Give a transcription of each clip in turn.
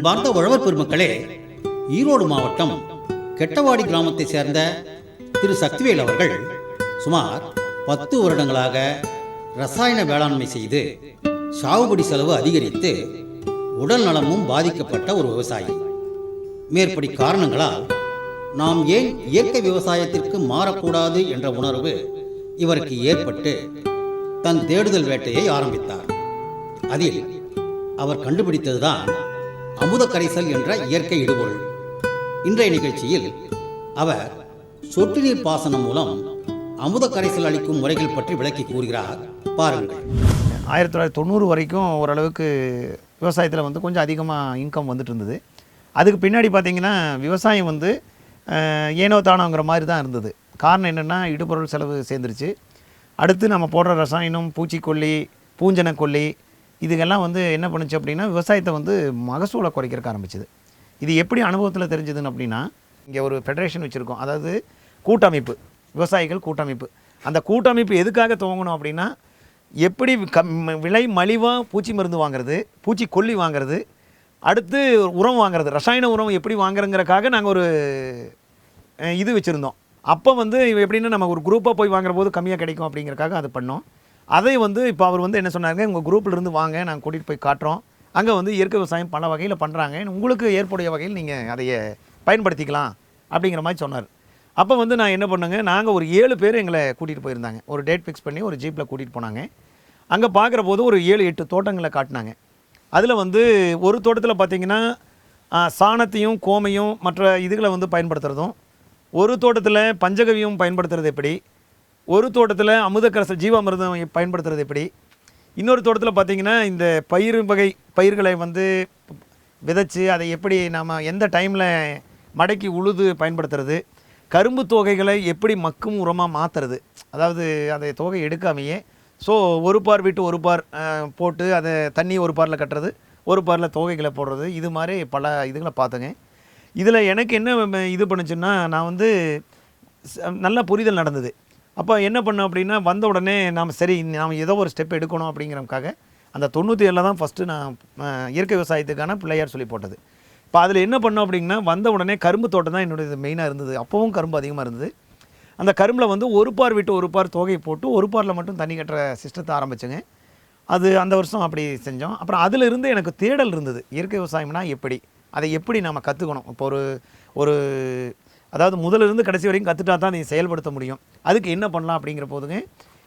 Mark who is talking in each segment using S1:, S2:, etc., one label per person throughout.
S1: அன்பார்ந்த உழவர் பெருமக்களே ஈரோடு மாவட்டம் கெட்டவாடி கிராமத்தை சேர்ந்த திரு சக்திவேல் அவர்கள் சுமார் பத்து வருடங்களாக ரசாயன வேளாண்மை செய்து சாகுபடி செலவு அதிகரித்து உடல் நலமும் பாதிக்கப்பட்ட ஒரு விவசாயி. மேற்படி காரணங்களால் நாம் ஏன் இயற்கை விவசாயத்திற்கு மாறக்கூடாது என்ற உணர்வு இவருக்கு ஏற்பட்டு தன் தேடுதல் வேட்டையை ஆரம்பித்தார். அதில் அவர் கண்டுபிடித்ததுதான் அமுத கரைசல் என்ற இயற்கை இடுபொருள். இன்றைய நிகழ்ச்சியில் அவர் சொட்டு நீர் பாசனம் மூலம் அமுத கரைசல் அளிக்கும் முறைகள் பற்றி விளக்கி கூறுகிறார். பாருங்கள்.
S2: ஆயிரத்தி தொள்ளாயிரத்தி தொண்ணூறு வரைக்கும் ஓரளவுக்கு விவசாயத்தில் வந்து கொஞ்சம் அதிகமாக இன்கம் வந்துட்டு இருந்தது அதுக்கு பின்னாடி பார்த்தீங்கன்னா விவசாயம் வந்து ஏனோ தானோங்கிற மாதிரி தான் இருந்தது. காரணம் என்னென்னா இடுபொருள் செலவு சேர்ந்துருச்சு. அடுத்து நம்ம போடுற ரசாயனம் பூச்சிக்கொல்லி பூஞ்சனக்கொல்லி இதுக்கெல்லாம் வந்து என்ன பண்ணுச்சு அப்படின்னா விவசாயத்தை வந்து மகசூலை குறைக்கிறக்க ஆரம்பிச்சுது. இது எப்படி அனுபவத்தில் தெரிஞ்சதுன்னு அப்படின்னா இங்கே ஒரு ஃபெடரேஷன் வச்சுருக்கோம். அதாவது கூட்டமைப்பு விவசாயிகள் கூட்டமைப்பு. அந்த கூட்டமைப்பு எதுக்காக துவங்கணும் அப்படின்னா எப்படி கம் விலை மலிவாக பூச்சி மருந்து வாங்குறது பூச்சி கொல்லி வாங்குறது அடுத்து உரம் வாங்குறது ரசாயன உரம் எப்படி வாங்குறங்கிறக்காக நாங்கள் ஒரு இது வச்சுருந்தோம். அப்போ வந்து எப்படின்னா நம்ம ஒரு குரூப்பாக போய் வாங்குற போது கம்மியாக கிடைக்கும் அப்படிங்கிறக்காக அது பண்ணோம். அதை வந்து இப்போ அவர் வந்து என்ன சொன்னாருங்க உங்கள் குரூப்பிலிருந்து வாங்க நாங்கள் கூட்டிகிட்டு போய் காட்டுறோம். அங்கே வந்து இயற்கை விவசாயம் பல வகையில் பண்ணுறாங்க உங்களுக்கு ஏற்புடைய வகையில் நீங்கள் அதைய பயன்படுத்திக்கலாம் அப்படிங்கிற மாதிரி சொன்னார். அப்போ வந்து நான் என்ன பண்ணேங்க நாங்கள் ஒரு ஏழு பேர் எங்களை கூட்டிகிட்டு போயிருந்தாங்க. ஒரு டேட் ஃபிக்ஸ் பண்ணி ஒரு ஜீப்பில் கூட்டிகிட்டு போனாங்க. அங்கே பார்க்குற போது ஒரு ஏழு எட்டு தோட்டங்களை காட்டினாங்க. அதில் வந்து ஒரு தோட்டத்தில் பார்த்திங்கன்னா சாணத்தையும் கோமையும் மற்ற இதுகளை வந்து பயன்படுத்துகிறதும் ஒரு தோட்டத்தில் பஞ்சகவியம் பயன்படுத்துறது எப்படி ஒரு தோட்டத்தில் அமுதக்கரசல் ஜீவாமிர்தம் பயன்படுத்துறது எப்படி? இன்னொரு தோட்டத்தில் பார்த்திங்கன்னா இந்த பயிர் வகை பயிர்களை வந்து விதைச்சி அதை எப்படி நாம் எந்த டைமில் மடக்கி உழுது பயன்படுத்துறது? கரும்பு தொகைகளை எப்படி மக்கும் உரமாக மாற்றுறது அதாவது அதை தொகை எடுக்காமையே ஸோ ஒரு பார் விட்டு ஒரு பார் போட்டு அதை தண்ணி ஒரு பாரில் கட்டுறது ஒரு பாரில் தொகைகளை போடுறது இது மாதிரி பல இதுகளை பார்த்தேங்க இதில் எனக்கு என்ன ம- இது பண்ணுச்சுன்னா நான் வந்து நல்ல புரிதல் நடந்தது. அப்போ என்ன பண்ணோம் அப்படின்னா வந்த உடனே நாம் சரி நாம் ஏதோ ஒரு ஸ்டெப் எடுக்கணும் அப்படிங்கிறதுக்காக அந்த தொண்ணூற்றி ஏழில் தான் ஃபஸ்ட்டு நான் இயற்கை விவசாயத்துக்கான பிள்ளையார் சொல்லி போட்டது. இப்போ அதில் என்ன பண்ணோம் அப்படின்னா வந்த உடனே கரும்பு தோட்டம் தான் என்னுடைய மெயினாக இருந்தது. அப்போவும் கரும்பு அதிகமாக இருந்தது. அந்த கரும்பில் வந்து ஒரு பார் விட்டு ஒரு பார் தொகை போட்டு ஒரு பாரில் மட்டும் தண்ணி கட்டுற சிஸ்டத்தை ஆரம்பித்தேங்க அது அந்த வருஷம் அப்படி செஞ்சோம். அப்புறம் அதிலிருந்து எனக்கு தேடல் இருந்தது. இயற்கை விவசாயம்னா எப்படி? அதை எப்படி நம்ம கற்றுக்கணும் இப்போ ஒரு ஒரு அதாவது முதலிருந்து கடைசி வரைக்கும் கற்றுட்டா தான் நீ செயல்படுத்த முடியும். அதுக்கு என்ன பண்ணலாம் அப்படிங்கிற போதுங்க.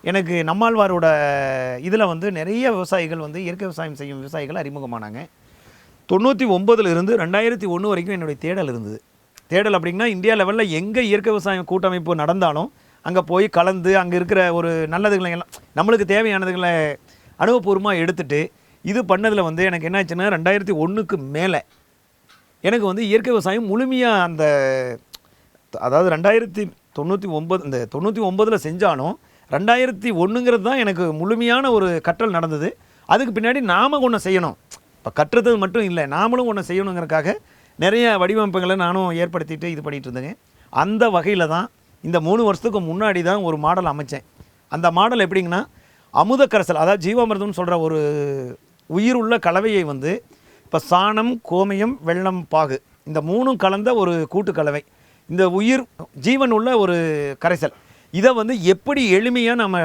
S2: எனக்கு நம்மாழ்வாரோட இதில் வந்து நிறைய விவசாயிகள் வந்து இயற்கை விவசாயம் செய்யும் விவசாயிகள் அறிமுகமானாங்க. தொண்ணூற்றி ஒம்பதுலேருந்து ரெண்டாயிரத்தி ஒன்று வரைக்கும் என்னுடைய தேடல் இருந்தது. தேடல் அப்படின்னா இந்தியா லெவலில் எங்கே இயற்கை விவசாயம் கூட்டமைப்பு நடந்தாலும் அங்கே போய் கலந்து அங்கே இருக்கிற ஒரு நல்லதுகளை எல்லாம் நம்மளுக்கு தேவையானதுகளை அனுபவபூர்வமாக எடுத்துட்டு இது பண்ணதில் வந்து எனக்கு என்னாச்சுன்னா ரெண்டாயிரத்தி ஒன்றுக்கு மேலே எனக்கு வந்து இயற்கை விவசாயம் முழுமையாக அந்த அதாவது ரெண்டாயிரத்தி தொண்ணூற்றி ஒம்பது இந்த தொண்ணூற்றி ஒம்பதில் செஞ்சாலும் ரெண்டாயிரத்தி ஒன்றுங்கிறது தான் எனக்கு முழுமையான ஒரு கற்றல் நடந்தது. அதுக்கு பின்னாடி நாம் ஒன்று செய்யணும். இப்போ கற்றுறது மட்டும் இல்லை நாமளும் ஒன்று செய்யணுங்கிறதுக்காக நிறைய வடிவமைப்புகளை நானும் ஏற்படுத்திட்டு இது பண்ணிகிட்டு இருந்தேங்க அந்த வகையில் தான் இந்த மூணு வருஷத்துக்கு முன்னாடி தான் ஒரு மாடல் அமைச்சேன். அந்த மாடல் எப்படிங்கன்னா அமுத கரைசல் அதாவது ஜீவாமிர்தம்னு சொல்கிற ஒரு உயிர் உள்ள கலவையை வந்து இப்போ சாணம் கோமியம் வெள்ளம் பாகு இந்த மூணும் கலந்த ஒரு கூட்டு கலவை இந்த உயிர் ஜீவன் உள்ள ஒரு கரைசல். இதை வந்து எப்படி எளிமையாக நம்ம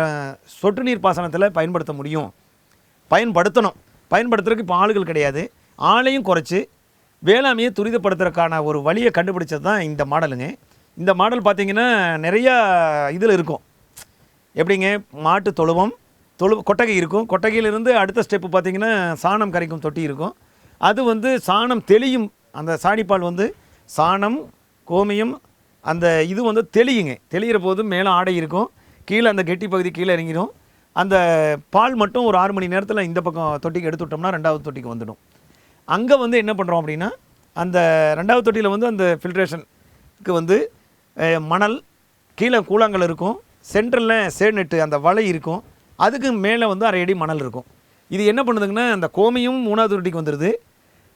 S2: சொட்டு நீர் பாசனத்தில் பயன்படுத்த முடியும்? பயன்படுத்தணும். பயன்படுத்துறதுக்கு இப்போ ஆளுகள் கிடையாது. ஆளையும் குறைச்சி வேளாண்மையை துரிதப்படுத்துறதுக்கான ஒரு வழியை கண்டுபிடிச்சது தான் இந்த மாடலுங்க. இந்த மாடல் பார்த்தீங்கன்னா நிறையா இதில் இருக்கும். எப்படிங்க? மாட்டு தொழுவம் தொழு கொட்டகை இருக்கும். கொட்டகையிலிருந்து அடுத்த ஸ்டெப்பு பார்த்தீங்கன்னா சாணம் கரைக்கும் தொட்டி இருக்கும். அது வந்து சாணம் தெளியும் அந்த சாணிப்பால் வந்து சாணம் கோமியம் அந்த இது வந்து தெளியுங்க. தெளிகிற போது மேலே ஆடை இருக்கும். கீழே அந்த கெட்டி பகுதி கீழே இறங்கிடும். அந்த பால் மட்டும் ஒரு ஆறு மணி நேரத்தில் இந்த பக்கம் தொட்டிக்கு எடுத்து விட்டோம்னா ரெண்டாவது தொட்டிக்கு வந்துடும். அங்கே வந்து என்ன பண்ணுறோம் அப்படின்னா அந்த ரெண்டாவது தொட்டியில் வந்து அந்த ஃபில்ட்ரேஷனுக்கு வந்து மணல் கீழே கூழாங்கல் இருக்கும். சென்ட்ரலில் சேநெட்டு அந்த வலை இருக்கும். அதுக்கு மேலே வந்து அரை அடி மணல் இருக்கும். இது என்ன பண்ணுதுங்கன்னா அந்த கோமியும் மூணாவது தொட்டிக்கு வந்துடுது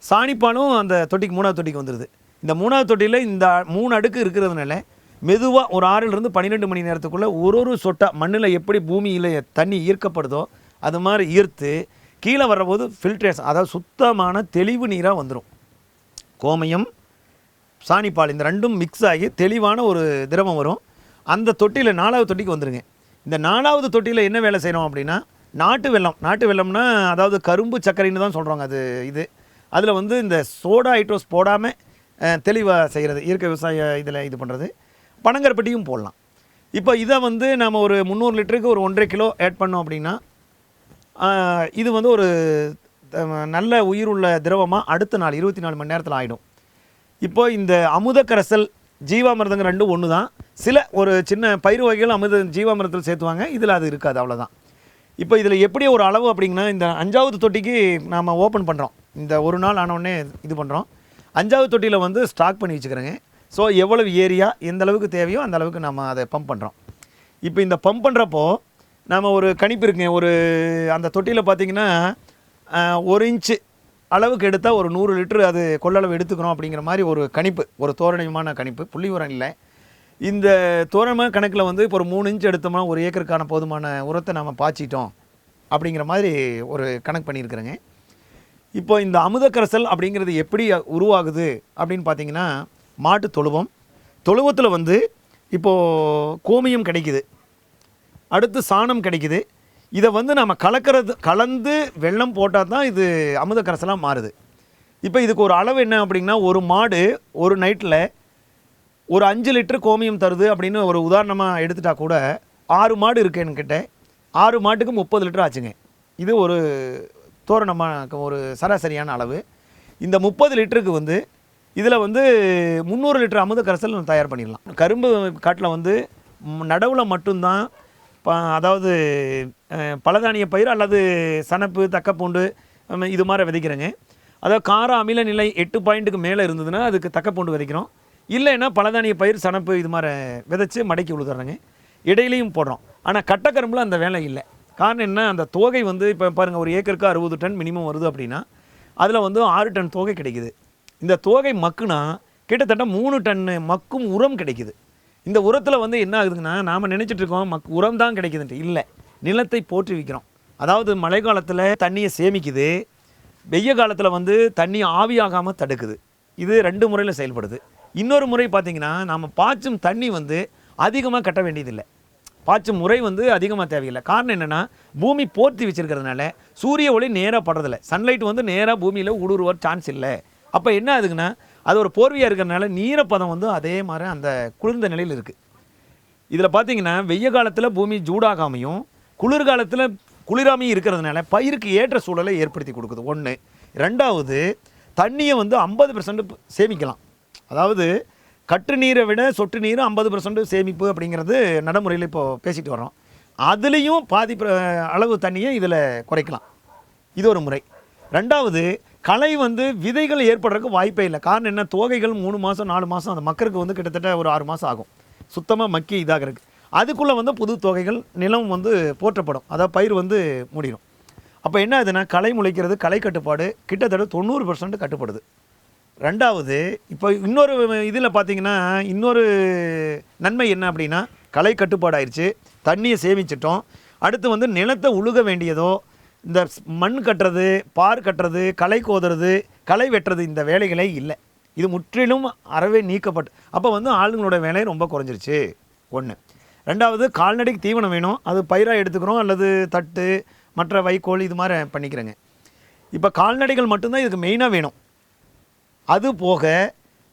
S2: சாணிப்பாலும் அந்த தொட்டிக்கு மூணாவது தொட்டிக்கு வந்துடுது இந்த மூணாவது தொட்டியில் இந்த மூணு அடுக்கு இருக்கிறதுனால மெதுவாக ஒரு ஆறிலிருந்து பன்னிரெண்டு மணி நேரத்துக்குள்ளே ஒரு ஒரு சொட்டா மண்ணில் எப்படி பூமியில் தண்ணி ஈர்க்கப்படுதோ அது மாதிரி ஈர்த்து கீழே வர்றபோது ஃபில்ட்ரேஷன் அதாவது சுத்தமான தெளிவு நீராக வந்துடும் கோமயம் சாணிப்பால் இந்த ரெண்டும் மிக்ஸ் ஆகி தெளிவான ஒரு திரவம் வரும். அந்த தொட்டியில் நாலாவது தொட்டிக்கு வந்துருங்க. இந்த நாலாவது தொட்டியில் என்ன வேலை செய்கிறோம் அப்படின்னா நாட்டு வெல்லம். நாட்டு வெள்ளம்னா அதாவது கரும்பு சர்க்கரைன்னு தான் சொல்கிறாங்க அது இது. அதில் வந்து இந்த சோடா ஐட்டோஸ் போடாமல் தெளிவாக செய்கிறது இயற்கை விவசாய இதில் இது பண்ணுறது பனங்கருப்பட்டியும் போடலாம். இப்போ இதை வந்து நம்ம ஒரு முந்நூறு லிட்டருக்கு ஒரு ஒன்றரை கிலோ ஆட் பண்ணோம் அப்படின்னா இது வந்து ஒரு நல்ல உயிருள்ள திரவமாக அடுத்த நாள் இருபத்தி நாலு மணி நேரத்தில் ஆகிடும் இப்போ இந்த அமுத கரைசல் ஜீவாமிர்தங்க ரெண்டும் ஒன்று தான் சில ஒரு சின்ன பயிர் வகைகள் அமிர்த ஜீவாமிர்தத்தில் சேர்த்துவாங்க. இதில் அது இருக்காது அவ்வளோதான் இப்போ இதில் எப்படி ஒரு அளவு அப்படிங்கன்னா இந்த அஞ்சாவது தொட்டிக்கு நாம் ஓப்பன் பண்ணுறோம் இந்த ஒரு நாள் ஆனவுடனே இது பண்ணுறோம் அஞ்சாவது தொட்டியில் வந்து ஸ்டாக் பண்ணி வச்சுக்கிறேங்க. ஸோ எவ்வளவு ஏரியா எந்த அளவுக்கு தேவையோ அந்த அளவுக்கு நம்ம அதை பம்ப் பண்ணுறோம் இப்போ இந்த பம்ப் பண்ணுறப்போ நம்ம ஒரு கணிப்பு இருக்குங்க. ஒரு அந்த தொட்டியில் பார்த்தீங்கன்னா ஒரு இன்ச்சு அளவுக்கு எடுத்தால் ஒரு நூறு லிட்டரு அது கொள்ளளவு எடுத்துக்கிறோம் அப்படிங்கிற மாதிரி ஒரு கணிப்பு ஒரு தோரணையமான கணிப்பு புள்ளி உரம் இல்லை. இந்த தோரணமான கணக்கில் வந்து இப்போ ஒரு மூணு இன்ச்சு எடுத்தோம்னா ஒரு ஏக்கருக்கான போதுமான உரத்தை நம்ம பாய்ச்சிட்டோம் அப்படிங்கிற மாதிரி ஒரு கணக்கு பண்ணியிருக்கிறேங்க. இப்போ இந்த அமுத கரைசல் அப்படிங்கிறது எப்படி உருவாகுது அப்படின்னு பார்த்தீங்கன்னா மாட்டு தொழுவம். தொழுவத்தில் வந்து இப்போது கோமியம் கிடைக்குது. அடுத்து சாணம் கிடைக்குது. இதை வந்து நம்ம கலக்கிறது கலந்து வெள்ளம் போட்டால் தான் இது அமுத கரைசலாக மாறுது. இப்போ இதுக்கு ஒரு அளவு என்ன அப்படின்னா ஒரு மாடு ஒரு நைட்டில் ஒரு அஞ்சு லிட்டர் கோமியம் தருது அப்படின்னு ஒரு உதாரணமாக எடுத்துட்டா கூட ஆறு மாடு இருக்கு என்கிட்ட. ஆறு மாட்டுக்கு முப்பது லிட்டர் ஆச்சுங்க. இது ஒரு தோரணமாக ஒரு சராசரியான அளவு. இந்த முப்பது லிட்டருக்கு வந்து இதில் வந்து முந்நூறு லிட்டர் அமுத கரைசல் நம்ம தயார் பண்ணிடலாம். கரும்பு காட்டில் வந்து நடவில் மட்டும்தான் ப அதாவது பலதானிய பயிர் அல்லது சணப்பு தக்கப்பூண்டு இது மாதிரி விதைக்கிறேங்க. அதாவது கார அமில நிலை எட்டு பாயிண்ட்டுக்கு மேலே இருந்ததுன்னா அதுக்கு தக்கப்பூண்டு விதைக்கிறோம். இல்லைன்னா பலதானிய பயிர் சணப்பு இது மாதிரி விதைச்சி மடக்கி உழுதுறாங்க. இடையிலையும் போடுறோம். ஆனால் கட்டக்கரும்பில் அந்த வேலை இல்லை. காரணம் என்ன? அந்த தோகை வந்து இப்போ பாருங்கள் ஒரு ஏக்கருக்கு அறுபது டன் மினிமம் வருது அப்படின்னா அதில் வந்து ஆறு டன் தோகை கிடைக்குது. இந்த தோகை மக்குனா கிட்டத்தட்ட மூணு டன் மக்கும் உரம் கிடைக்குது. இந்த உரத்தில் வந்து என்ன ஆகுதுங்கன்னா நாம் நினச்சிட்டு இருக்கோம் மக் உரம் தான் கிடைக்குதுன்ட்டு. இல்லை நிலத்தை போற்றி வைக்கிறோம். அதாவது மழை காலத்தில் தண்ணியை சேமிக்குது. வெய்ய காலத்தில் வந்து தண்ணி ஆவியாகாமல் தடுக்குது. இது ரெண்டு முறையில் செயல்படுது. இன்னொரு முறை பார்த்தீங்கன்னா நாம் பாய்ச்சும் தண்ணி வந்து அதிகமாக கட்ட வேண்டியதில்லை. பாய்ச்சும் முறை வந்து அதிகமாக தேவையில்லை. காரணம் என்னென்னா பூமி போர்த்தி வச்சிருக்கிறதுனால சூரிய ஒளி நேராக படுறதில்ல. சன்லைட் வந்து நேராக பூமியில் ஊடுருவார் சான்ஸ் இல்லை. அப்போ என்ன ஆகுதுன்னா அது ஒரு போர்வையாக இருக்கிறதுனால நீரப்பதம் வந்து அதே மாதிரி அந்த குளிர்ந்த நிலையில் இருக்குது இதில் பார்த்தீங்கன்னா வெய்ய காலத்தில் பூமி சூடாகாமையும் குளிர்காலத்தில் குளிராமையும் இருக்கிறதுனால பயிருக்கு ஏற்ற சூழலை ஏற்படுத்தி கொடுக்குது. ஒன்று ரெண்டாவது தண்ணியை வந்து ஐம்பது சேமிக்கலாம். அதாவது கட்டு நீரை விட சொட்டு நீரும் ஐம்பது சேமிப்பு அப்படிங்கிறது நடைமுறையில் இப்போது பேசிட்டு வரோம் அதுலேயும் பாதி அளவு தண்ணியை இதில் குறைக்கலாம். இது ஒரு முறை. ரெண்டாவது களை வந்து விதைகள் ஏற்படுறதுக்கு வாய்ப்பே இல்லை. காரணம் என்ன? தோகைகள் மூணு மாதம் நாலு மாதம் அந்த மக்களுக்கு வந்து கிட்டத்தட்ட ஒரு ஆறு மாதம் ஆகும். சுத்தமாக மக்கி இதாகிறதுக்கு. அதுக்குள்ளே வந்து புது தொகைகள் நிலம் வந்து போற்றப்படும். அதாவது பயிர் வந்து மூடிடும் அப்போ என்ன ஆகுதுன்னா களை முளைக்கிறது களை கட்டுப்பாடு கிட்டத்தட்ட தொண்ணூறு பர்சன்ட் கட்டுப்படுது. ரெண்டாவது இப்போ இன்னொரு இதில் பார்த்தீங்கன்னா இன்னொரு நன்மை என்ன அப்படின்னா களை கட்டுப்பாடு ஆயிடுச்சு தண்ணியை சேமிச்சிட்டோம். அடுத்து வந்து நிலத்தை உழுக வேண்டியதோ இந்த மண் கட்டுறது பார் கட்டுறது களை கோதுறது களை வெட்டுறது இந்த வேலைகளே இல்லை. இது முற்றிலும் அறவே நீக்கப்பட்டு அப்போ வந்து ஆளுங்களோட வேலை ரொம்ப குறைஞ்சிருச்சு. ஒன்று ரெண்டாவது கால்நடைக்கு தீவனம் வேணும். அது பயிராக எடுத்துக்கிறோம் அல்லது தட்டு மற்ற வைக்கோல் இது மாதிரி பண்ணிக்கிறேங்க. இப்போ கால்நடைகள் மட்டும்தான் இதுக்கு மெயினாக வேணும். அது போக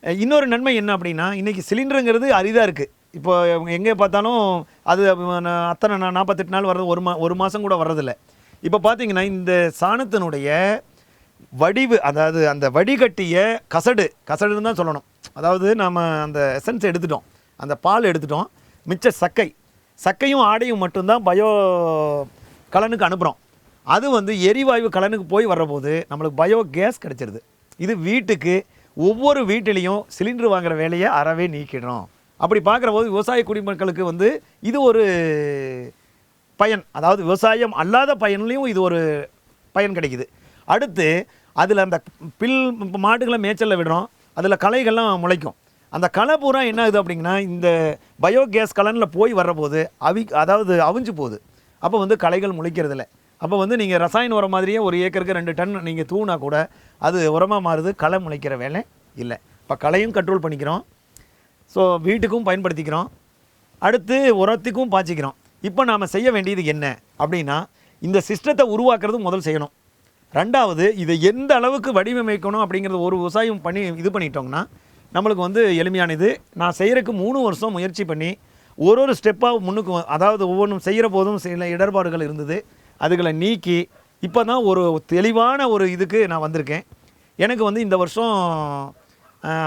S2: இன்னொரு நன்மை என்ன அப்படின்னா இன்றைக்கி சிலிண்டருங்கிறது அரிதாக இருக்குது இப்போ எங்கே பார்த்தாலும் அது அத்தனை நா- நாற்பத்தெட்டு நாள் வர்றது ஒரு மா ஒரு மாதம் கூட வர்றதில்ல. இப்போ பார்த்தீங்கன்னா இந்த சாணத்தினுடைய வடிவு அதாவது அந்த வடிகட்டிய கசடு கசடுன்னு தான் சொல்லணும். அதாவது நாம் அந்த எசன்ஸ் எடுத்துட்டோம். அந்த பால் எடுத்துட்டோம். மிச்ச சக்கை. சக்கையும் ஆடையும் மட்டும்தான் பயோ கலனுக்கு அனுப்புகிறோம் அது வந்து எரிவாயு கலனுக்கு போய் வர்றபோது நம்மளுக்கு பயோ கேஸ் கிடச்சிருது. இது வீட்டுக்கு ஒவ்வொரு வீட்டிலையும் சிலிண்டர் வாங்குகிற வேலையை அறவே நீக்கிடுறோம். அப்படி பார்க்குற போது விவசாய குடிமக்களுக்கு வந்து இது ஒரு பயன். அதாவது விவசாயம் அல்லாத பயன்லையும் இது ஒரு பயன் கிடைக்குது. அடுத்து அதில் அந்த பில் இப்ப மாடுகளை மேய்ச்சலில் விடுறோம். அதில் களைகள்லாம் முளைக்கும். அந்த களை பூரா என்ன ஆகுது அப்படிங்கன்னா இந்த பயோகேஸ் கலனில் போய் வர்றபோது அவி அதாவது அவிஞ்சு போகுது. அப்போ வந்து களைகள் முளைக்கிறதில்ல. அப்போ வந்து நீங்கள் ரசாயன உரம் மாதிரியே ஒரு ஏக்கருக்கு ரெண்டு டன் நீங்கள் தூணா கூட அது உரமாக மாறுது களை முளைக்கிற வேலை இல்லை. இப்போ களையும் கண்ட்ரோல் பண்ணிக்கிறோம். ஸோ வீட்டுக்கும் பயன்படுத்திக்கிறோம். அடுத்து உரத்துக்கும் பாய்ச்சிக்கிறோம். இப்போ நாம் செய்ய வேண்டியது என்ன அப்படின்னா இந்த சிஸ்டத்தை உருவாக்குறது முதல் செய்யணும். ரெண்டாவது இதை எந்த அளவுக்கு வடிவமைக்கணும் அப்படிங்கிறது ஒரு விவசாயம் பண்ணி இது பண்ணிட்டோம்னா நம்மளுக்கு வந்து எளிமையானது. நான் செய்கிறதுக்கு மூணு வருஷம் முயற்சி பண்ணி ஒரு ஒரு ஸ்டெப்பாக முன்னுக்கு அதாவது ஒவ்வொன்றும் செய்கிற போதும் சில இடர்பாடுகள் இருந்தது. அதுகளை நீக்கி இப்போ தான் ஒரு தெளிவான ஒரு இதுக்கு நான் வந்திருக்கேன். எனக்கு வந்து இந்த வருஷம்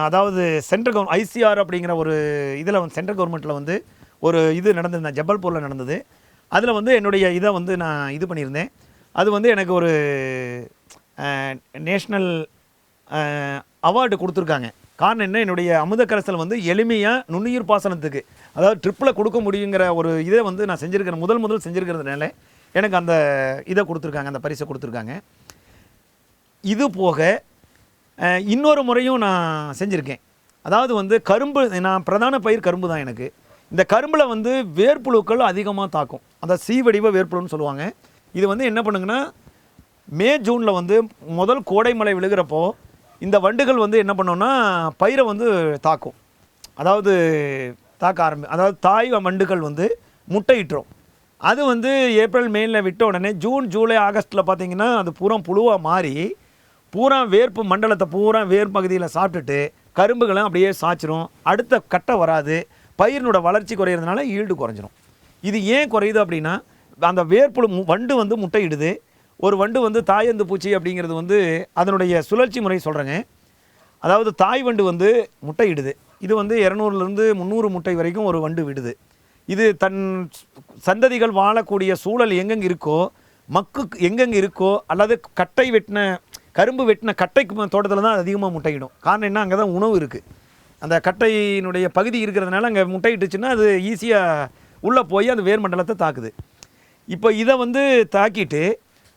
S2: அதாவது சென்ட்ரல் கவர் ஐசிஆர் அப்படிங்கிற ஒரு இதில் வந்து சென்ட்ரல் கவர்மெண்ட்டில் வந்து ஒரு இது நடந்தது ஜபல்பூரில் நடந்தது. அதில் வந்து என்னுடைய இதை வந்து நான் இது பண்ணியிருந்தேன். அது வந்து எனக்கு ஒரு நேஷ்னல் அவார்டு கொடுத்துருக்காங்க. காரணம் என்ன? என்னுடைய அமுத கரைசல் வந்து எளிமையாக நுண்ணுயிர் பாசனத்துக்கு அதாவது ட்ரிப்பில் கொடுக்க முடியுங்கிற ஒரு இதை வந்து நான் செஞ்சுருக்கிறேன் முதல் முதல் செஞ்சுருக்கிறதுனால எனக்கு அந்த இதை கொடுத்துருக்காங்க அந்த பரிசை கொடுத்துருக்காங்க. இது போக இன்னொரு முறையும் நான் செஞ்சுருக்கேன். அதாவது வந்து கரும்பு நான் பிரதான பயிர் கரும்பு தான் எனக்கு. இந்த கரும்பில் வந்து வேர்ப்புழுக்கள் அதிகமாக தாக்கும். அந்த சீ வடிவ வேர்ப்புழுன்னு சொல்லுவாங்க. இது வந்து என்ன பண்ணுங்கன்னா மே ஜூனில் வந்து முதல் கோடை மழை விழுகிறப்போ இந்த வண்டுகள் வந்து என்ன பண்ணோன்னா பயிரை வந்து தாக்கும். அதாவது தாக்க ஆரம்பி அதாவது தாய் வண்டுகள் வந்து முட்டையிட்டுரும் அது வந்து ஏப்ரல் மேயில் விட்ட உடனே ஜூன் ஜூலை ஆகஸ்ட்டில் பார்த்தீங்கன்னா அது பூரா புழுவாக மாறி பூரா வேர்ப்பு மண்டலத்தை பூரா வேர் பகுதியில் சாப்பிட்டுட்டு கரும்புகளை அப்படியே சாய்ச்சிரும். அடுத்த கட்டை வராது. பயிரினோட வளர்ச்சி குறையிறதுனால ஈல்டு குறைஞ்சிரும். இது ஏன் குறையுது அப்படின்னா அந்த வேர்ப்புழு மு- வண்டு வந்து முட்டையிடுது. ஒரு வண்டு வந்து தாயந்து பூச்சி அப்படிங்கிறது வந்து அதனுடைய சுழற்சி முறை சொல்கிறேங்க அதாவது தாய் வண்டு வந்து முட்டையிடுது. இது வந்து இரநூறுலேருந்து முந்நூறு முட்டை வரைக்கும் ஒரு வண்டு விடுது. இது தன் சந்ததிகள் வாழக்கூடிய சூழல் எங்கெங்கே இருக்கோ மக்கு எங்கெங்கே இருக்கோ அல்லது கட்டை வெட்டின கரும்பு வெட்டின கட்டைக்கு தோட்டத்தில் தான் அது அதிகமாக முட்டையிடும். காரணம் என்ன? அங்கே தான் உணவு இருக்குது அந்த கட்டையினுடைய பகுதி இருக்கிறதுனால அங்கே முட்டையிட்டுச்சுன்னா அது ஈஸியாக உள்ளே போய் அந்த வேர் மண்டலத்தை தாக்குது. இப்போ இதை வந்து தாக்கிட்டு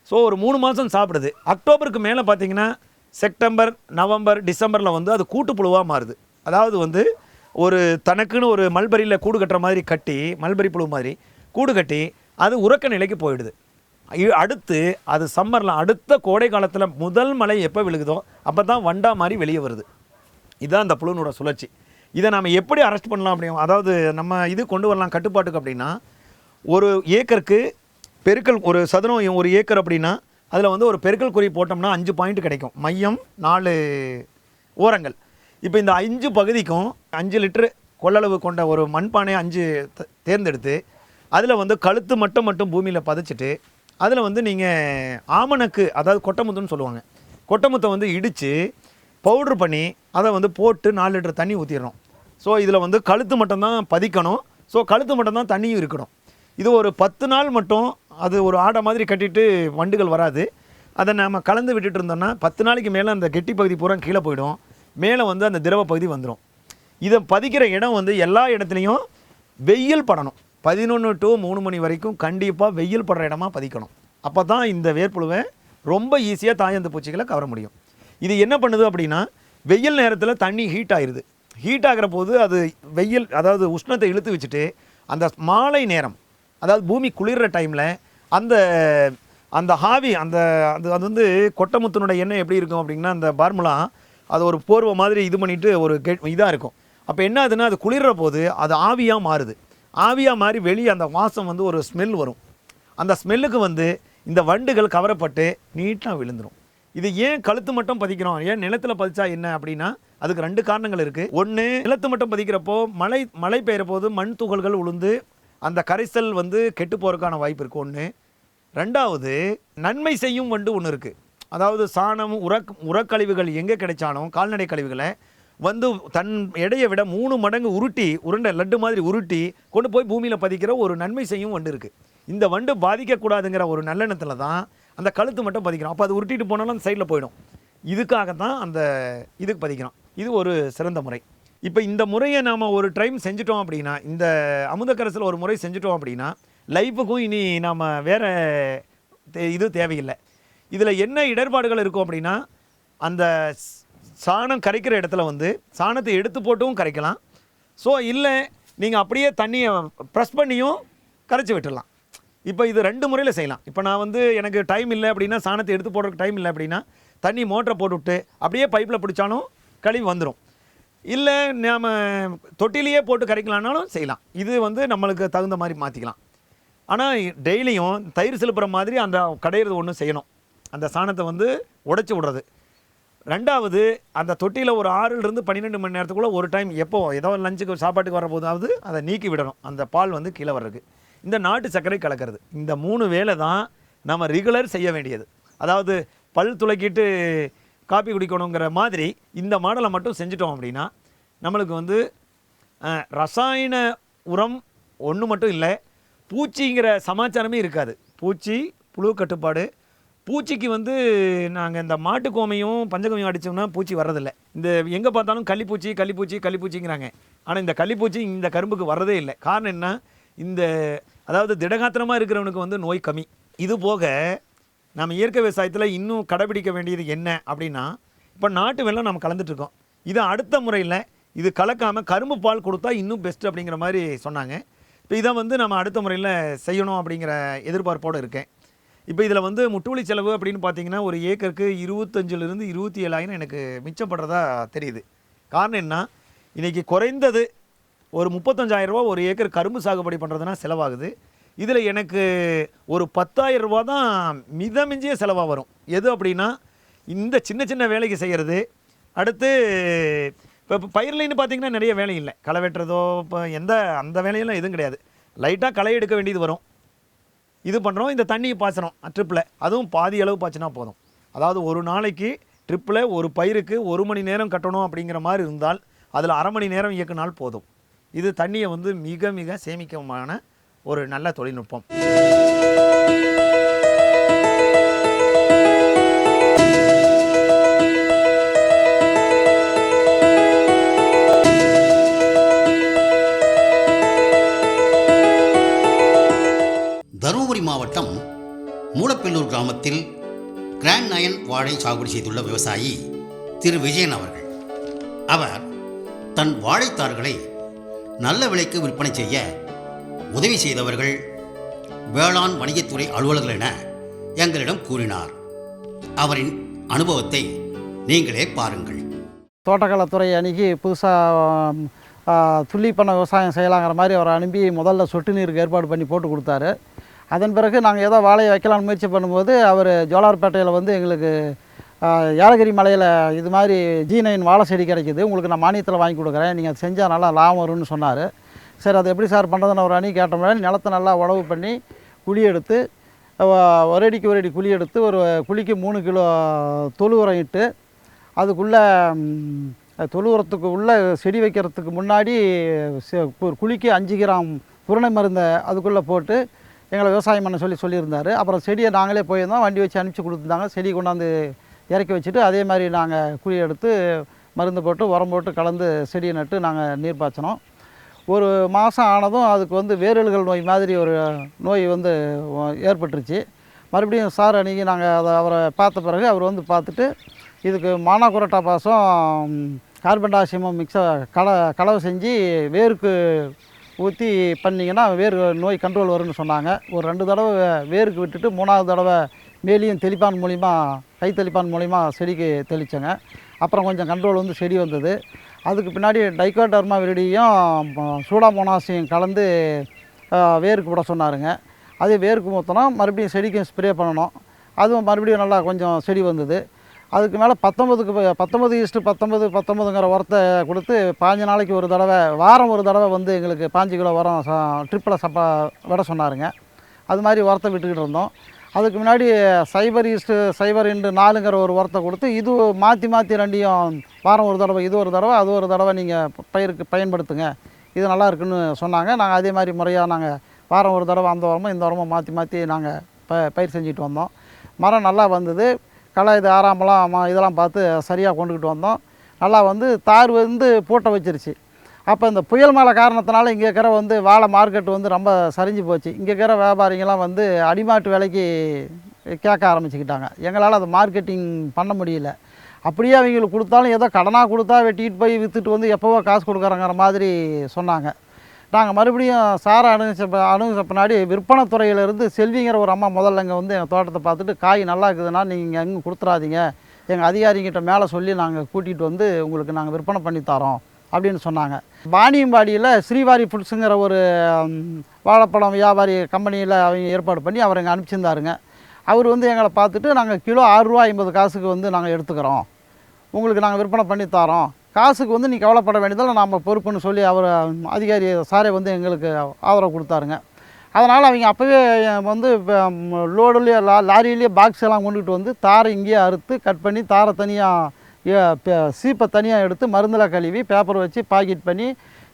S2: ஸோ ஒரு மூணு மாதம் சாப்பிடுது. அக்டோபருக்கு மேலே பார்த்தீங்கன்னா செப்டம்பர் நவம்பர் டிசம்பரில் வந்து அது கூட்டுப்புழுவாக மாறுது. அதாவது வந்து ஒரு தனக்குன்னு ஒரு மல்பரியில் கூடு கட்டுற மாதிரி கட்டி மல்பரி புழு மாதிரி கூடு கட்டி அது உறக்க நிலைக்கு போயிடுது. அடுத்து அது சம்மரில் அடுத்த கோடை காலத்தில் முதல் மழை எப்போ விழுகுதோ அப்போ தான் வண்டா மாதிரி வெளியே வருது. இதுதான் அந்த புழுனோட சுழற்சி. இதை நம்ம எப்படி அரெஸ்ட் பண்ணலாம் அப்படியும் அதாவது நம்ம இது கொண்டு வரலாம் கட்டுப்பாட்டுக்கு அப்படின்னா ஒரு ஏக்கருக்கு பெருக்கல் ஒரு சதுரம் ஒரு ஏக்கர் அப்படின்னா அதில் வந்து ஒரு பெருக்கல் குறி போட்டோம்னா அஞ்சு பாயிண்ட் கிடைக்கும். மையம் நாலு ஓரங்கள். இப்போ இந்த அஞ்சு பகுதிக்கும் அஞ்சு லிட்டரு கொள்ளளவு கொண்ட ஒரு மண்பானை அஞ்சு த- தேர்ந்தெடுத்து அதில் வந்து கழுத்து மட்டும் மட்டும் பூமியில் பதிச்சிட்டு அதில் வந்து நீங்கள் ஆமணக்கு அதாவது கொட்டமுத்துன்னு சொல்லுவாங்க கொட்டமுத்தை வந்து இடித்து பவுட்ரு பண்ணி அதை வந்து போட்டு நாலு லிட்டர் தண்ணி ஊற்றிடணும் ஸோ இதில் வந்து கழுத்து மட்டும்தான் பதிக்கணும். ஸோ கழுத்து மட்டும்தான் தண்ணியும் இருக்கணும். இது ஒரு பத்து நாள் மட்டும் அது ஒரு ஆடை மாதிரி கட்டிட்டு வண்டுகள் வராது. அதை நம்ம கலந்து விட்டுட்டு இருந்தோம்னா பத்து நாளைக்கு மேலே அந்த கெட்டி பகுதி பூரா கீழே போயிடும். மேலே வந்து அந்த திரவ பகுதி வந்துடும் இதை பதிக்கிற இடம் வந்து எல்லா இடத்துலையும் வெயில் படணும். பதினொன்று டு மூணு மணி வரைக்கும் கண்டிப்பாக வெயில் படுற இடமா பதிக்கணும். அப்போ தான் இந்த வேர்ப்புழுவை ரொம்ப ஈஸியாக தாயந்த பூச்சிகளை கவர முடியும். இது என்ன பண்ணுது அப்படின்னா வெயில் நேரத்தில் தண்ணி ஹீட் ஆயிடுது ஹீட் ஆகிற போது அது வெயில் அதாவது உஷ்ணத்தை இழுத்து வச்சுட்டு அந்த மாலை நேரம் அதாவது பூமி குளிர்ற டைமில் அந்த அந்த ஹாவி அந்த அது அது வந்து கொட்டமுத்தனுடைய எண்ணெய் எப்படி இருக்கும் அப்படின்னா அந்த பார்முலா அது ஒரு போர்வை மாதிரி இது பண்ணிட்டு ஒரு கெட் இதாக இருக்கும். அப்போ என்ன ஆகுதுன்னா அது குளிர்ற போது அது ஆவியாக மாறுது. ஆவியாக மாறி வெளியே அந்த வாசம் வந்து ஒரு ஸ்மெல் வரும். அந்த ஸ்மெல்லுக்கு வந்து இந்த வண்டுகள் கவரப்பட்டு நீட்டாக விழுந்துடும் இது ஏன் கழுத்து மட்டும் பதிக்கிறோம்? ஏன் நிலத்தில் பதிச்சா என்ன அப்படின்னா அதுக்கு ரெண்டு காரணங்கள் இருக்குது ஒன்று நிலத்து மட்டும் பதிக்கிறப்போ மழை மழை பெய்கிற போது மண் துகள்கள் உளுந்து அந்த கரைசல் வந்து கெட்டு போகிறதுக்கான வாய்ப்பு இருக்குது ஒன்று ரெண்டாவது நன்மை செய்யும் வண்டு ஒன்று இருக்குது அதாவது சாணம் உரக் உரக்கழிவுகள் எங்கே கிடைச்சாலும் கால்நடை கழிவுகளை வந்து தன் எடையை விட மூணு மடங்கு உருட்டி உருண்டை லட்டு மாதிரி உருட்டி கொண்டு போய் பூமியில் பதிக்கிற ஒரு நன்மை செய்யும் வண்டு இருக்குது இந்த வண்டு பாதிக்கக்கூடாதுங்கிற ஒரு நல்லெண்ணத்தில் தான் அந்த கழுத்து மட்டும் பதிக்கிறோம். அப்போ அது உருட்டிட்டு போனாலும் அந்த சைடில் போயிடும். இதுக்காக தான் அந்த இதுக்கு பதிக்கிறோம். இது ஒரு சிறந்த முறை. இப்போ இந்த முறையை நாம் ஒரு டைம் செஞ்சுட்டோம் அப்படின்னா இந்த அமுதக்கரசில் ஒரு முறை செஞ்சுட்டோம் அப்படின்னா லைஃபுக்கும் இனி நாம் வேறு இது தேவையில்லை. இதில் என்ன இடர்பாடுகள் இருக்கும் அப்படின்னா அந்த ஸ்- சாணம் கரைக்கிற இடத்துல வந்து சாணத்தை எடுத்து போட்டும் கரைக்கலாம். ஸோ இல்லை நீங்கள் அப்படியே தண்ணியை ப்ரெஸ் பண்ணியும் கரைச்சி விட்டுடலாம் இப்போ இது ரெண்டு முறையில் செய்யலாம். இப்போ நான் வந்து எனக்கு டைம் இல்லை அப்படின்னா சாணத்தை எடுத்து போடுறதுக்கு டைம் இல்லை அப்படின்னா தண்ணி மோட்டரை போட்டுவிட்டு அப்படியே பைப்பில் பிடிச்சாலும் கழிவு வந்துடும் இல்லை நாம் தொட்டிலேயே போட்டு கரைக்கலான்னாலும் செய்யலாம். இது வந்து நம்மளுக்கு தகுந்த மாதிரி மாற்றிக்கலாம் ஆனால் டெய்லியும் தயிர் சிலுப்புற மாதிரி அந்த கடையிறது ஒன்று செய்யணும். அந்த சாணத்தை வந்து உடைச்சி விடுறது. ரெண்டாவது அந்த தொட்டியில் ஒரு ஆறுலேருந்து பன்னிரெண்டு மணி நேரத்துக்குள்ளே ஒரு டைம் எப்போ ஏதோ லஞ்சுக்கு சாப்பாட்டுக்கு வர போதாவது அதை நீக்கி விடணும். அந்த பால் வந்து கீழே வர்றதுக்கு. இந்த நாட்டு சர்க்கரை கலக்கிறது. இந்த மூணு வேலை தான் நம்ம ரெகுலர் செய்ய வேண்டியது. அதாவது பல் துளக்கிட்டு காப்பி குடிக்கணுங்கிற மாதிரி இந்த மாடலை மட்டும் செஞ்சுட்டோம் அப்படின்னா நம்மளுக்கு வந்து ரசாயன உரம் ஒன்று மட்டும் இல்லை பூச்சிங்கிற சமாச்சாரமே இருக்காது. பூச்சி புழு கட்டுப்பாடு பூச்சிக்கு வந்து நாங்கள் இந்த மாட்டுக்கோமையும் பஞ்சகோமையும் அடித்தோம்னா பூச்சி வர்றதில்லை. இந்த எங்கே பார்த்தாலும் கள்ளிப்பூச்சி கள்ளிப்பூச்சி கள்ளிப்பூச்சிங்கிறாங்க. ஆனால் இந்த கள்ளிப்பூச்சி இந்த கரும்புக்கு வரதே இல்லை. காரணம் என்ன? இந்த அதாவது திடகாத்திரமாக இருக்கிறவனுக்கு வந்து நோய் கம்மி. இது போக நம்ம இயற்கை விவசாயத்தில் இன்னும் கடைபிடிக்க வேண்டியது என்ன அப்படின்னா இப்போ நாட்டு வெள்ளம் நம்ம கலந்துட்டுருக்கோம் இது அடுத்த முறையில் இது கலக்காமல் கரும்பு பால் கொடுத்தா இன்னும் பெஸ்ட் அப்படிங்கிற மாதிரி சொன்னாங்க. இப்போ இதை வந்து நம்ம அடுத்த முறையில் செய்யணும் அப்படிங்கிற எதிர்பார்ப்போடு இருக்கேன். இப்போ இதில் வந்து முட்டுவலி செலவு அப்படின்னு பார்த்தீங்கன்னா ஒரு ஏக்கருக்கு இருபத்தஞ்சிலிருந்து இருபத்தி ஏழாயிரம் எனக்கு மிச்சப்படுறதா தெரியுது. காரணம் என்ன? இன்றைக்கி குறைந்தது ஒரு 35000 ஒரு ஏக்கர் கரும்பு சாகுபடி பண்ணுறதுனா செலவாகுது. இதில் எனக்கு ஒரு பத்தாயிரம் ரூபா தான் மிதமிஞ்சிய செலவாக வரும். எது அப்படின்னா இந்த சின்ன சின்ன வேலைக்கு செய்கிறது அடுத்து இப்போ இப்போ பயிர்லைன்னு பார்த்தீங்கன்னா நிறைய வேலை இல்லை. களை வெட்டுறதோ இப்போ எந்த அந்த வேலையெல்லாம் எதுவும் கிடையாது. லைட்டாக களை எடுக்க வேண்டியது வரும். இது பண்ணுறோம் இந்த தண்ணியை பாய்ச்சணும் ட்ரிப்பில் அதுவும் பாதி அளவு பாய்ச்சினா போதும். அதாவது ஒரு நாளைக்கு ட்ரிப்பில் ஒரு பயிருக்கு ஒரு மணி நேரம் கட்டணும் அப்படிங்கிற மாதிரி இருந்தால் அதில் அரை மணி நேரம் இயக்குனால் போதும். இது தண்ணியை வந்து மிக மிக சேமிக்கமான ஒரு நல்ல தொழில்நுட்பம்.
S1: மாவட்டம் மூலப்பெல்லூர் கிராமத்தில் கிராண்ட் நயன் வாழை சாகுபடி செய்துள்ள விவசாயி திரு விஜயன் அவர்கள். அவர் தன் வாழைத்தார்களை நல்ல விலைக்கு விற்பனை செய்ய உதவி செய்தவர்கள் வேளாண் வணிகத்துறை அலுவலர்கள் என எங்களிடம் கூறினார். அவரின் அனுபவத்தை நீங்களே பாருங்கள்.
S3: தோட்டக்கலைத்துறை அணுகி புதுசாக துள்ளி பண்ண விவசாயம் செய்யலாங்கிற மாதிரி அவரை அனுப்பி முதல்ல சொட்டு நீருக்கு ஏற்பாடு பண்ணி போட்டு கொடுத்தாரு. அதன் பிறகு நாங்கள் ஏதோ வாழையை வைக்கலாம்னு முயற்சி பண்ணும்போது அவர் ஜோலார்பேட்டையில் வந்து எங்களுக்கு ஏலகிரி மலையில் இது மாதிரி ஜி நைன் வாழை செடி கிடைக்குது. உங்களுக்கு நான் மானியத்தில் வாங்கி கொடுக்குறேன். நீங்கள் செஞ்சால் நல்லா லாபம் வரும்னு சொன்னார். சரி அது எப்படி சார் பண்ணுறதுன்னு ஒரு அணி கேட்டோம்னா நிலத்தை நல்லா உழவு பண்ணி குழி எடுத்து ஒரு அடிக்கு ஒரு அடி குழி எடுத்து ஒரு குழிக்கு மூணு கிலோ தொழு உரம் இட்டு அதுக்குள்ளே தொழு உரத்துக்கு உள்ளே செடி வைக்கிறதுக்கு முன்னாடி குழிக்கு அஞ்சு கிராம் புரணை மருந்தை அதுக்குள்ளே போட்டு எங்களை விவசாயம் பண்ண சொல்லி சொல்லியிருந்தார். அப்புறம் செடியை நாங்களே போயிருந்தோம். வண்டி வச்சு அனுப்பிச்சி கொடுத்துருந்தாங்க. செடி கொண்டாந்து இறக்கி வச்சுட்டு அதே மாதிரி நாங்கள் குழி எடுத்து மருந்து போட்டு உரம் போட்டு கலந்து செடியை நட்டு நாங்கள் நீர் பாய்ச்சினோம். ஒரு மாதம் ஆனதும் அதுக்கு வந்து வேரல்கள் நோய் மாதிரி ஒரு நோய் வந்து ஏற்பட்டுருச்சு. மறுபடியும் சார் அன்றைக்கி நாங்கள் அதை அவரை பார்த்த பிறகு அவர் வந்து பார்த்துட்டு இதுக்கு மானாக்குரட்டா பாசம் கார்பன் டை மிக்ஸை கல கலவை செஞ்சு வேருக்கு ஊற்றி பண்ணிங்கன்னா வேர் நோய் கண்ட்ரோல் வரும்னு சொன்னாங்க. ஒரு ரெண்டு தடவை வேருக்கு விட்டுட்டு மூணாவது தடவை மேலேயும் தெளிப்பான் மூலிமா கை தெளிப்பான் மூலிமா செடிக்கு தெளித்தேங்க அப்புறம் கொஞ்சம் கண்ட்ரோல் வந்து செடி வந்தது. அதுக்கு பின்னாடி டைகோடர்மா விரிடியும் சூடாமோனாசியும் கலந்து வேருக்கு விட சொன்னாருங்க. அது வேருக்கு ஊற்றினா மறுபடியும் செடிக்கும் ஸ்ப்ரே பண்ணணும். அதுவும் மறுபடியும் நல்லா கொஞ்சம் செடி வந்தது. அதுக்கு மேலே பத்தொம்பதுக்கு ப- பத்தொம்பது ஈஸ்ட்டு பத்தொம்பது பத்தொம்பதுங்கிற உரத்தை கொடுத்து பாஞ்சு நாளைக்கு ஒரு தடவை வாரம் ஒரு தடவை வந்து எங்களுக்கு பாஞ்சு கிலோ உரம் ட்ரிப்பில் சப்பா விட சொன்னாருங்க. அது மாதிரி உரத்தை விட்டுக்கிட்டு இருந்தோம். அதுக்கு முன்னாடி சைபர் ஈஸ்ட்டு சைபர் இண்டு நாலுங்கிற ஒரு உரத்தை கொடுத்து இது மாற்றி மாற்றி ரெண்டையும் வாரம் ஒரு தடவை இது ஒரு தடவை அது ஒரு தடவை நீங்கள் பயிருக்கு பயன்படுத்துங்க. இது நல்லா இருக்குன்னு சொன்னாங்க. நாங்கள் அதே மாதிரி முறையாக நாங்கள் வாரம் ஒரு தடவை அந்த உரமும் இந்த உரமும் மாற்றி மாற்றி நாங்கள் ப பயிர் செஞ்சுட்டு வந்தோம். மரம் நல்லா வந்தது. களை இது ஆறாமலாம் இதெல்லாம் பார்த்து சரியாக கொண்டுக்கிட்டு வந்தோம். நல்லா வந்து தார் வந்து பூட்டை வச்சிருச்சு. அப்போ இந்த புயல் மழை காரணத்தினால இங்கே இருக்கிற வந்து வாழை மார்க்கெட் வந்து ரொம்ப சரிஞ்சு போச்சு. இங்கே இருக்கிற வியாபாரிங்கெல்லாம் வந்து அடிமாட்டு விலைக்கு கேட்க ஆரம்பிச்சுக்கிட்டாங்க. எங்களால் அதை மார்க்கெட்டிங் பண்ண முடியல. அப்படியே அவங்களுக்கு கொடுத்தாலும் ஏதோ கடனாக கொடுத்தா வெட்டிட்டு போய் விற்றுட்டு வந்து எப்போவோ காசு கொடுக்குறங்கிற மாதிரி சொன்னாங்க. நாங்கள் மறுபடியும் சாரை அணுகிச்ச ப- அணுகிச்ச பின்னாடி விற்பனை துறையிலேருந்து செல்விங்கிற ஒரு அம்மா முதல்ல இங்கே வந்து எங்கள் தோட்டத்தை பார்த்துட்டு காய் நல்லா இருக்குதுன்னா நீங்கள் எங்கே கொடுத்துறாதீங்க. எங்கள் அதிகாரிங்கிட்ட மேலே சொல்லி நாங்கள் கூட்டிகிட்டு வந்து உங்களுக்கு நாங்கள் விற்பனை பண்ணி தரோம். அப்படின்னு சொன்னாங்க. வாணியம்பாடியில் ஸ்ரீவாரி ஃபுட்ஸுங்கிற ஒரு வாழைப்பழம் வியாபாரி கம்பெனியில் அவங்க ஏற்பாடு பண்ணி அவர் எங்கள் அனுப்பிச்சிருந்தாருங்க. அவர் வந்து எங்களை பார்த்துட்டு நாங்கள் கிலோ ஆறுரூவா ஐம்பது காசுக்கு வந்து நாங்கள் எடுத்துக்கிறோம். உங்களுக்கு நாங்கள் விற்பனை பண்ணி தரோம். காசுக்கு வந்து நீ கவலைப்பட வேண்டியதில்லை. நாம் பொறுப்புன்னு சொல்லி அவர் அதிகாரி சாரே வந்து எங்களுக்கு ஆதரவு கொடுத்தாருங்க. அதனால் அவங்க அப்போவே வந்து லோடுலேயே லா லாரியிலேயே பாக்ஸ் எல்லாம் கொண்டுகிட்டு வந்து தாரை இங்கேயே அறுத்து கட் பண்ணி தாரை தனியாக சீப்பை தனியாக எடுத்து மருந்தில் கழுவி பேப்பர் வச்சு பாக்கெட் பண்ணி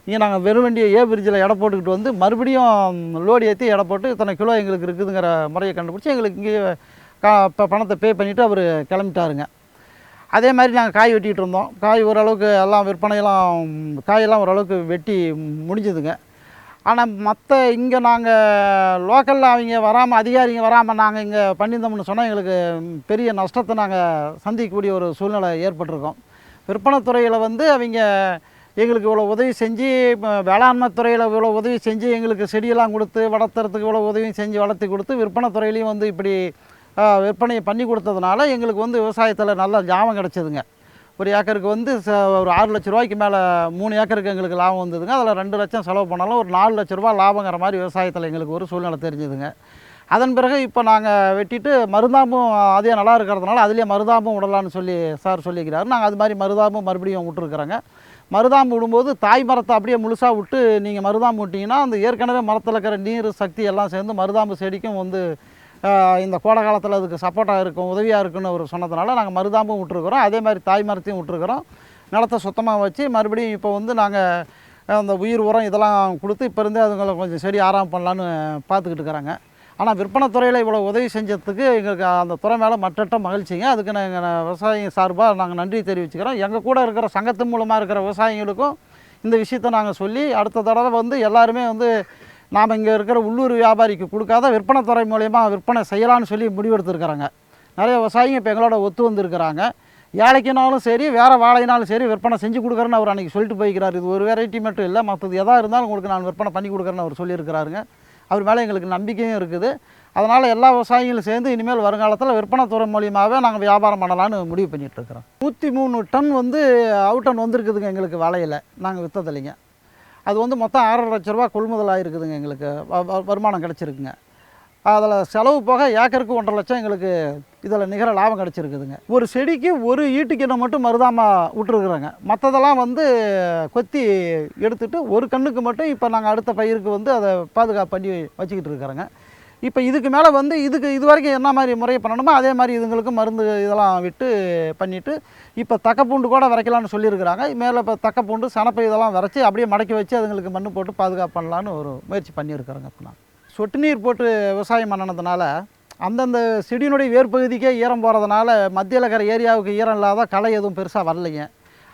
S3: இங்கே நாங்கள் வெறும் வண்டியை ஏ பிரிட்ஜில் எடை போட்டுக்கிட்டு வந்து மறுபடியும் லோடு ஏற்றி எடை போட்டு இத்தனை கிலோ எங்களுக்கு இருக்குதுங்கிற முறையை கண்டுபிடிச்சி எங்களுக்கு இங்கே கா இப்போ பணத்தை பே பண்ணிவிட்டு அவர் கிளம்பிட்டாருங்க. அதே மாதிரி நாங்கள் காய் வெட்டிகிட்டு இருந்தோம். காய் ஓரளவுக்கு எல்லாம் விற்பனையெல்லாம் காயெல்லாம் ஓரளவுக்கு வெட்டி முடிஞ்சுதுங்க. ஆனால் மற்ற இங்கே நாங்கள் லோக்கலில் அவங்க வராமல் அதிகாரிங்க வராமல் நாங்கள் இங்கே பண்ணியிருந்தோம்னு சொன்னால் எங்களுக்கு பெரிய நஷ்டத்தை நாங்கள் சந்திக்கக்கூடிய ஒரு சூழ்நிலை ஏற்பட்டிருக்கோம். விற்பனை துறையில் வந்து அவங்க எங்களுக்கு இவ்வளோ உதவி செஞ்சு இப்போ வேளாண்மை துறையில் இவ்வளோ உதவி செஞ்சு எங்களுக்கு செடியெல்லாம் கொடுத்து வளர்த்துறதுக்கு இவ்வளோ உதவியும் செஞ்சு வளர்த்து கொடுத்து விற்பனை துறையிலையும் வந்து இப்படி விற்பனை விற்பனையை பண்ணி கொடுத்ததுனால எங்களுக்கு வந்து விவசாயத்தில் நல்ல லாபம் கிடச்சிதுங்க. ஒரு ஏக்கருக்கு வந்து ச ஒரு ஆறு லட்ச ரூபாய்க்கு மேலே மூணு ஏக்கருக்கு எங்களுக்கு லாபம் வந்ததுங்க. அதில் ரெண்டு லட்சம் செலவு பண்ணாலும் ஒரு நாலு லட்ச ரூபா லாபங்கிற மாதிரி விவசாயத்தில் எங்களுக்கு ஒரு சூழ்நிலை தெரிஞ்சுதுங்க. அதன் பிறகு இப்போ நாங்கள் வெட்டிட்டு மருதாம்பும் அதே நல்லா இருக்கிறதுனால அதுலேயே மருதாம்பும் விடலான்னு சொல்லி சார் சொல்லிக்கிறாரு. நாங்கள் அது மாதிரி மருதாம்பும் மறுபடியும் விட்டுருக்குறோங்க. மருதாம்பு விடும்போது தாய் மரத்தை அப்படியே முழுசாக விட்டு நீங்கள் மருதாம்பு விட்டிங்கன்னா அந்த ஏற்கனவே மரத்தில் இருக்கிற நீர் சக்தி எல்லாம் சேர்ந்து மருதாம்பு செடிக்கும் வந்து இந்த கோடை காலத்தில் அதுக்கு சப்போர்ட்டாக இருக்கும் உதவியாக இருக்குன்னு அவர் சொன்னதுனால நாங்கள் மருதாம்பும் விட்டுருக்குறோம். அதே மாதிரி தாய் மரத்தையும் விட்டுருக்குறோம். நிலத்தை சுத்தமாக வச்சு மறுபடியும் இப்போ வந்து நாங்கள் அந்த உயிர் உரம் இதெல்லாம் கொடுத்து இப்போ இருந்தே அதுங்களை கொஞ்சம் செடி ஆராம் பண்ணலான்னு பார்த்துக்கிட்டு இருக்கிறாங்க. ஆனால் விற்பனை துறையில் இவ்வளோ உதவி செஞ்சதுக்கு எங்களுக்கு அந்த துறை மேலே மற்ற மகிழ்ச்சிங்க. அதுக்கு நாங்கள் விவசாயி சார்பாக நாங்கள் நன்றி தெரிவிச்சுக்கிறோம். எங்கள் கூட இருக்கிற சங்கத்து மூலமாக இருக்கிற விவசாயிகளுக்கும் இந்த விஷயத்தை நாங்கள் சொல்லி அடுத்த தடவை வந்து எல்லாருமே வந்து நாம் இங்கே இருக்கிற உள்ளூர் வியாபாரிக்கு கொடுக்காத விற்பனை துறை மூலயமா விற்பனை செய்யலாம்னு சொல்லி முடிவெடுத்துருக்குறாங்க. நிறைய விவசாயிங்க இப்போ எங்களோட ஒத்து வந்திருக்கிறாங்க. ஏழைக்குனாலும் சரி வேறு வாழைனாலும் சரி விற்பனை செஞ்சு கொடுக்குறேன்னு அவர் அன்றைக்கி சொல்லிட்டு போய்க்கிறார். இது ஒரு வெரைட்டி மட்டும் இல்லை மற்றது எதாக இருந்தாலும் உங்களுக்கு நான் விற்பனை பண்ணி கொடுக்குறேன்னு அவர் சொல்லியிருக்கிறாருங்க. அவர் மேலே எங்களுக்கு நம்பிக்கையும் இருக்குது. அதனால் எல்லா விவசாயிகளும் சேர்ந்து இனிமேல் வருங்காலத்தில் விற்பனை துறை மூலியமாகவே நாங்கள் வியாபாரம் பண்ணலான்னு முடிவு பண்ணிட்டு இருக்கிறோம். நூற்றி மூணு டன் வந்து அவுட் டன் வந்திருக்குதுங்க எங்களுக்கு வலையில். நாங்கள் விற்றதில்லைங்க அது வந்து மொத்தம் ஆறரை லட்ச ரூபா கொள்முதல் இருக்குதுங்க எங்களுக்கு. வ- வ- வருமானம் கிடச்சிருக்குங்க. அதில் செலவு போக ஏக்கருக்கு ஒன்றரை லட்சம் எங்களுக்கு இதில் நிகர லாபம் கிடச்சிருக்குதுங்க. ஒரு செடிக்கு ஒரு ஈட்டுக்கிணை மட்டும் மருதாம விட்டுருக்குறோங்க. மற்றதெல்லாம் வந்து கொத்தி எடுத்துட்டு ஒரு கண்ணுக்கு மட்டும் இப்போ நாங்கள் அடுத்த பயிருக்கு வந்து அதை பாதுகாப்பு பண்ணி வச்சுக்கிட்டு இருக்கிறோங்க. இப்போ இதுக்கு மேலே வந்து இதுக்கு இது வரைக்கும் என்ன மாதிரி முறையை பண்ணணுமோ அதே மாதிரி இதுங்களுக்கு மருந்து இதெல்லாம் விட்டு பண்ணிவிட்டு இப்போ தக்கப்பூண்டு கூட விதைக்கலாம்னு சொல்லியிருக்கிறாங்க. மேலே இப்போ தக்கப்பூண்டு சனப்பை இதெல்லாம் வரைச்சி அப்படியே மடக்கி வச்சு அதுங்களுக்கு மண் போட்டு பாதுகாப்பு பண்ணலான்னு ஒரு முயற்சி பண்ணியிருக்கிறாங்க இப்போ சொட்டு நீர் போட்டு விவசாயம் பண்ணினதுனால அந்தந்த செடியினுடைய வேர்பகுதிக்கே ஈரம் போகிறதுனால மத்தியில் இருக்கிற ஏரியாவுக்கு ஈரம் இல்லாத களை எதுவும் பெருசாக வரலைங்க.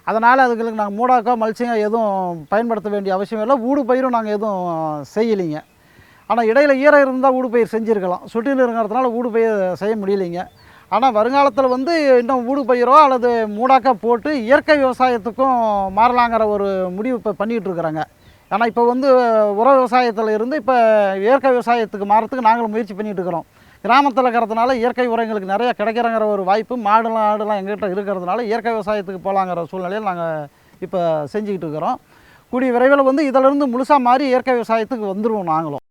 S3: அதனால் அதுங்களுக்கு நாங்கள் மூடாக்கோ மல்ச்சிங்கோ எதுவும் பயன்படுத்த வேண்டிய அவசியம் இல்லை. ஊடு பயிரும் நாங்கள் எதுவும் செய்யலைங்க. ஆனால் இடையில ஈரம் இருந்தால் ஊடுபயிர் செஞ்சுருக்கலாம். சொட்டு இருக்கிறதுனால செய்ய முடியலைங்க. ஆனால் வருங்காலத்தில் வந்து இன்னும் ஊடுபயிரோ அல்லது மூடாக்கா போட்டு இயற்கை விவசாயத்துக்கும் மாறலாங்கிற ஒரு முடிவு இப்போ பண்ணிகிட்டு இருக்கிறாங்க. ஏன்னா இப்போ வந்து உர விவசாயத்தில் இருந்து இப்போ இயற்கை விவசாயத்துக்கு மாறத்துக்கு நாங்களும் முயற்சி பண்ணிகிட்டு இருக்கிறோம். கிராமத்தில் இருக்கிறதுனால இயற்கை உரங்களுக்கு நிறைய கிடைக்கிறங்கிற ஒரு வாய்ப்பு மாடுலாம் ஆடுலாம் எங்கள்கிட்ட இருக்கிறதுனால இயற்கை விவசாயத்துக்கு போகலாங்கிற சூழ்நிலையில் நாங்கள் இப்போ செஞ்சுக்கிட்டு இருக்கிறோம். கூடிய விரைவில் வந்து இதிலிருந்து முழுசாக மாறி இயற்கை விவசாயத்துக்கு வந்துடுவோம் நாங்களும்.